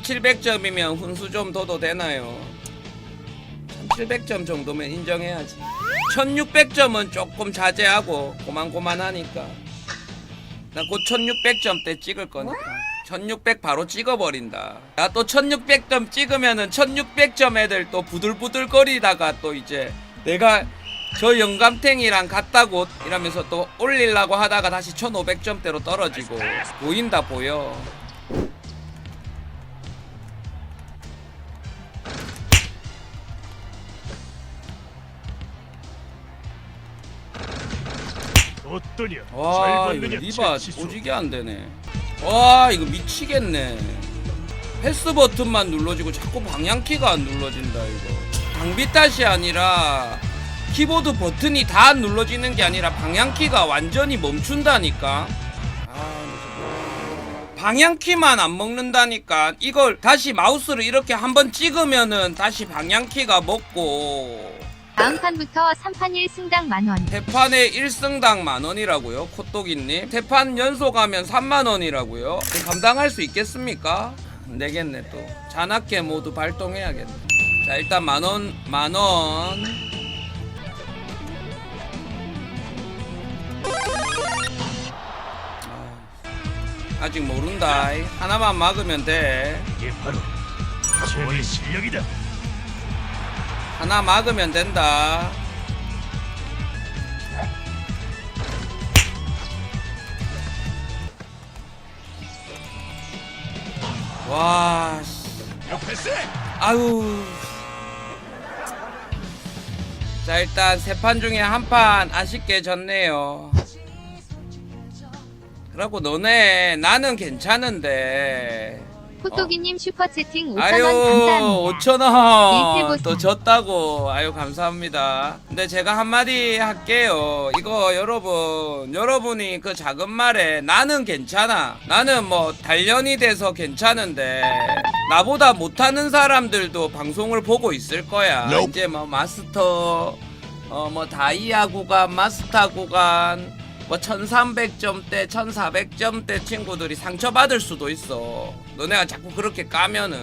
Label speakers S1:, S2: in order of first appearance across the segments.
S1: 1700점이면 훈수 좀 둬도 되나요? 1700점 정도면 인정해야지. 1600점은 조금 자제하고 고만고만하니까. 나 곧 1600점 때 찍을 거니까. 1600 바로 찍어버린다. 나 또 1600점 찍으면은 1600점 애들 또 부들부들거리다가 또 이제 내가 저 영감탱이랑 같다고 이러면서 또 올리려고 하다가 다시 1500점대로 떨어지고 보인다 보여
S2: 어떠냐? 와잘
S1: 이거? 리바. 오지게 안 되네. 와 이거 미치겠네. 패스 버튼만 눌러지고 자꾸 방향키가 안 눌러진다 이거. 장비 탓이 아니라 키보드 버튼이 다 안 눌러지는 게 아니라 방향키가 완전히 멈춘다니까. 아, 방향키만 안 먹는다니까. 이걸 다시 마우스를 이렇게 한번 찍으면은 다시 방향키가 먹고
S3: 다음 판부터 3판 1승당 만원.
S1: 대판에 1승당 만원이라고요? 코또기님 대판 연속하면 3만원이라고요? 감당할 수 있겠습니까? 안 되겠네 또 잔악계 모두 발동해야겠네 자 일단 만원 만원 아, 아직 모른다 하나만 막으면 돼
S2: 이게 바로 저의 실력이다.
S1: 하나 막으면 된다. 와, 아유. 자, 일단 세 판 중에 한 판 아쉽게 졌네요. 그러고 너네 나는 괜찮은데.
S3: 호또기님 슈퍼채팅 5,000원
S1: 아유
S3: 감사합니다.
S1: 5천원
S3: 일태보상.
S1: 또 졌다고 아유 감사합니다 근데 제가 한마디 할게요 이거 여러분 여러분이 그 작은 말에 나는 괜찮아 나는 뭐 단련이 돼서 괜찮은데 나보다 못하는 사람들도 방송을 보고 있을 거야
S2: Nope.
S1: 이제 뭐 마스터 어 뭐 다이아 구간 마스터 구간 뭐 1300점대 1400점대 친구들이 상처받을 수도 있어 너네가 자꾸 그렇게 까면은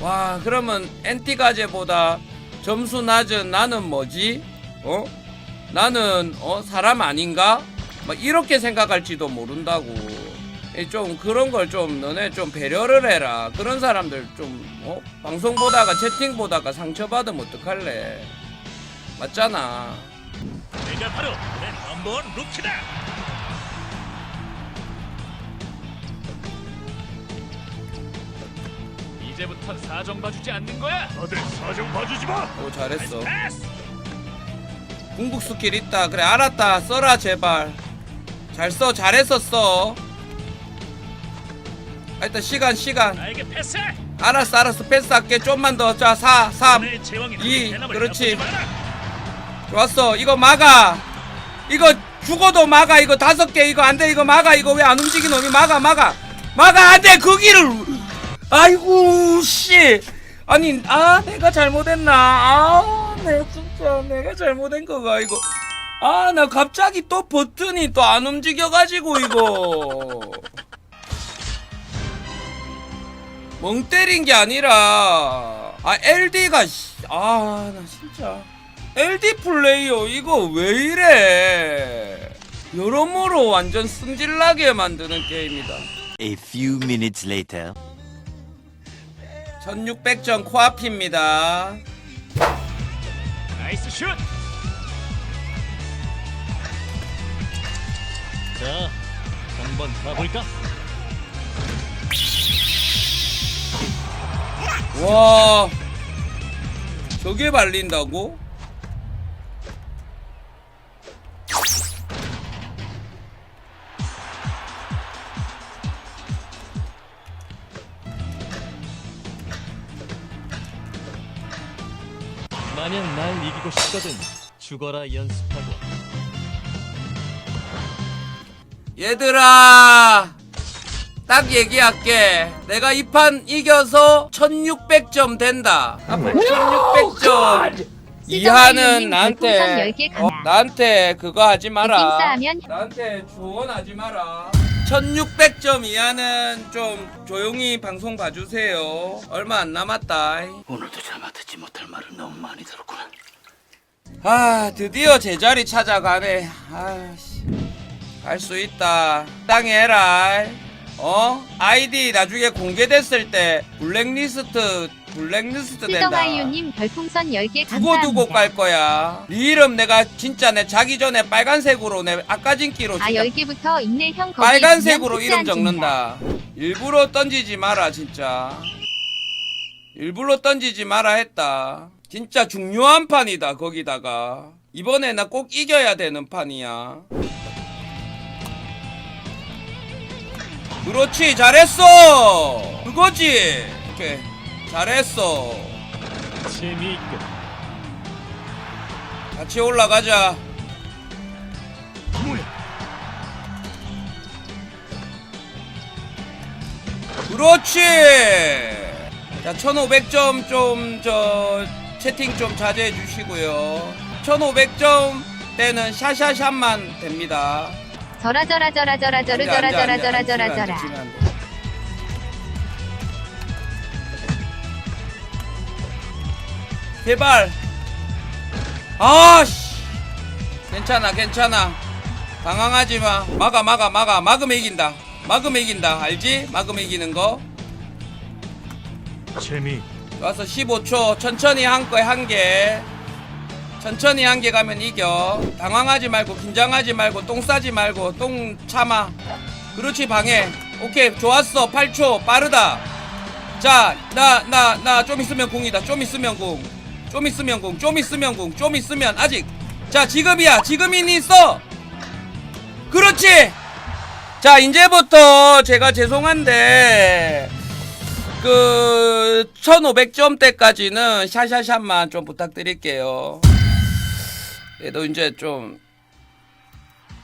S1: 와 그러면 엔티가제보다 점수 낮은 나는 뭐지? 어? 나는 어 사람 아닌가? 막 이렇게 생각할지도 모른다고 이좀 그런 걸 좀 너네 좀 배려를 해라 그런 사람들 좀 어? 방송 보다가 채팅 보다가 상처받으면 어떡할래 맞잖아
S2: 내가 바로 내 넘버원 루키다.
S4: 이제부턴 사정 봐주지 않는 거야.
S2: 다들 사정 봐주지 마.
S1: 오 잘했어
S2: 패스.
S1: 궁극 스킬 있다 그래 알았다 써라 제발 잘 써 잘했어 써 아, 일단 시간 시간
S2: 나에게 패스.
S1: 알았어 알았어 패스할게 좀만 더 자 4 3
S2: 내 제왕이
S1: 이,
S2: 대나무를
S1: 그렇지.
S2: 엿보지 마라.
S1: 좋았어 이거 막아 이거 죽어도 막아 이거 다섯 개 이거 안 돼 이거 막아 이거 왜 안 움직이노? 이거 막아 막아. 막아 안돼 그 길을. 아이고 씨. 아니 아 내가 잘못했나? 아 내가 진짜 내가 잘못한 거가 이거. 아 나 갑자기 또 버튼이 또 안 움직여가지고 이거. 멍 때린 게 아니라. 아 LD가 아나 진짜 LD 플레이어 이거 왜 이래 여러모로 완전 승질나게 만드는 게임이다
S5: A few minutes later.
S1: 1600점 코앞입니다
S2: 나이스 슛.
S4: 자, 한번 가볼까?
S1: 와 저게 발린다고?
S4: 마냥 날 이기고 싶거든. 죽어라 연습하고.
S1: 얘들아 딱 얘기할게. 내가 이 판 이겨서 1600점 된다. 앞으로 1600점. 이하는 나한테
S3: 10개
S1: 어, 나한테 그거 하지 마라.
S3: 쌓으면
S1: 나한테 조언하지 마라 1600점 이하는 좀 조용히 방송 봐주세요. 얼마 안 남았다.
S5: 오늘도 잘못 듣지 못할 말을 너무 많이 들었구나.
S1: 아 드디어 제자리 찾아가네 아씨 갈수 있다 땅에 해라 어 아이디 나중에 공개됐을 때 블랙리스트 블랙리스트 된다.
S3: 실더마이오님 별풍선 10개
S1: 두고 두고
S3: 감사합니다.
S1: 깔 거야. 네 이름 내가 진짜 내 자기 전에 빨간색으로 내 아까진기로
S3: 아
S1: 진짜
S3: 10개부터 있네 형 거기
S1: 빨간색으로
S3: 있으면
S1: 이름. 적는다. 일부러 던지지 마라 진짜. 일부러 던지지 마라 했다. 진짜 중요한 판이다 거기다가. 이번에 나 꼭 이겨야 되는 판이야. 그렇지 잘했어! 그거지! 오케이 잘했어
S4: 재미있군.
S1: 같이 올라가자
S2: 뭐야?
S1: 그렇지. 자, 1500점 좀 저 채팅 좀 자제해 주시고요. 1500점 때는 샤샤샷만 됩니다.
S3: 저라 저라 저라 저라 저라 저라
S1: 돼,
S3: 저라 저라 저라 저라
S1: 제발. 아씨. 괜찮아, 괜찮아. 당황하지 마. 막아, 막아, 막아. 막으면 이긴다. 막으면 이긴다. 알지? 막으면 이기는 거.
S2: 재미
S1: 와서 15초 천천히 한 거에 한 개. 천천히 한 개 가면 이겨. 당황하지 말고 긴장하지 말고 똥 싸지 말고 똥 참아. 그렇지 방해. 오케이 좋았어. 8초 빠르다. 자, 나 나 나 좀 있으면 공이다. 좀 있으면 공. 좀 있으면 공. 좀 있으면 공. 좀 있으면 아직. 자, 지금이야. 지금이니 있어. 그렇지. 자, 이제부터 제가 죄송한데 그 1500점대까지는 샤샤샷만 좀 부탁드릴게요. 그래도 이제 좀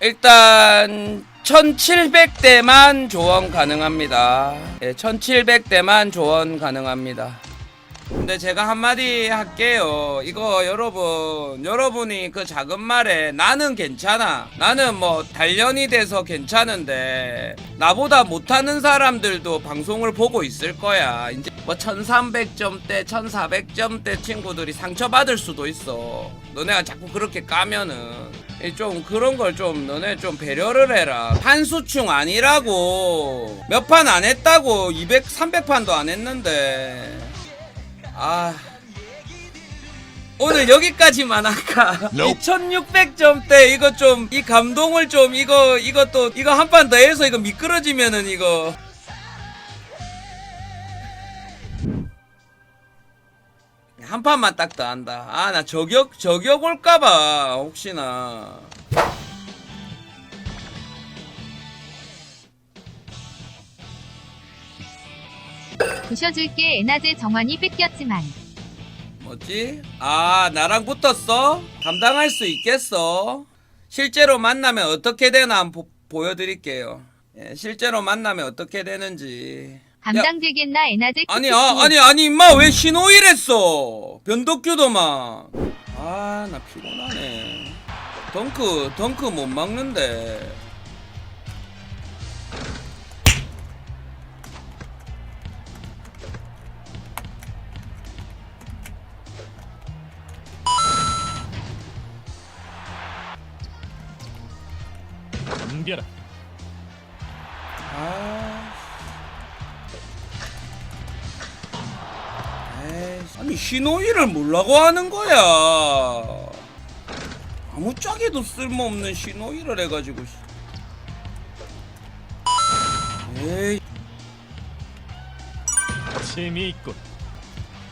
S1: 일단 1700대만 조언 가능합니다. 예, 1700대만 조언 가능합니다. 근데 제가 한마디 할게요. 이거 여러분, 여러분이 그 작은 말에 나는 괜찮아. 나는 뭐 단련이 돼서 괜찮은데 나보다 못하는 사람들도 방송을 보고 있을 거야. 이제 뭐 1300점대, 1400점대 친구들이 상처받을 수도 있어. 너네가 자꾸 그렇게 까면은. 이좀 그런 걸 좀 너네 좀 배려를 해라. 판수충 아니라고. 몇 판 안 했다고. 200, 300판도 안 했는데. 아 오늘 여기까지만 할까? 2600점대 이거 좀 이 감동을 좀 이거 이것도 이거 한 판 더 해서 이거 미끄러지면은 이거. 한 판만 딱 더 한다. 아 나 저격 저격 올까봐 혹시나
S3: 부셔줄게 에나제 정환이 뺏겼지만
S1: 뭐지? 아, 나랑 붙었어? 감당할 수 있겠어? 실제로 만나면 어떻게 되나 한번 보, 보여드릴게요. 예, 실제로 만나면 어떻게 되는지. 야,
S3: 감당되겠나 에나제
S1: 아니. 아, 아니, 아니, 임마, 왜 신호일 했어? 변덕규도만. 아, 나 피곤하네. 덩크, 덩크 못 막는데.
S4: 덤벼라.
S1: 아. 에이씨, 아니 신호위를 뭐라고 하는 거야? 아무 짝에도 쓸모없는 신호위를 해가지고. 씨. 에이,
S4: 재미있군.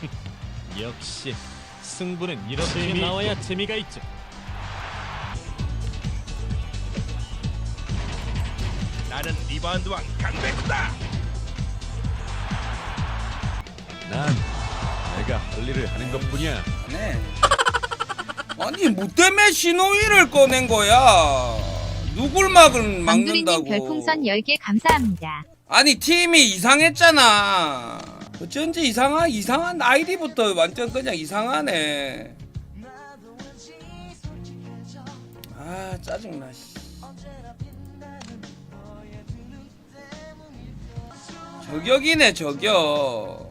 S4: 역시 승부는 이렇게 나와야 재미가 있죠.
S2: 나는 리바운드 왕 강백호다.
S6: 난 내가 할 일을 하는 것뿐이야.
S1: 네. 아니 뭐 때문에 신호위를 꺼낸 거야? 누굴 막을 막는다고?
S3: 별풍선 10개 감사합니다.
S1: 아니 팀이 이상했잖아. 어쩐지 이상한 이상한 아이디부터 완전 그냥 이상하네. 아 짜증나. 씨. 저격이네 저격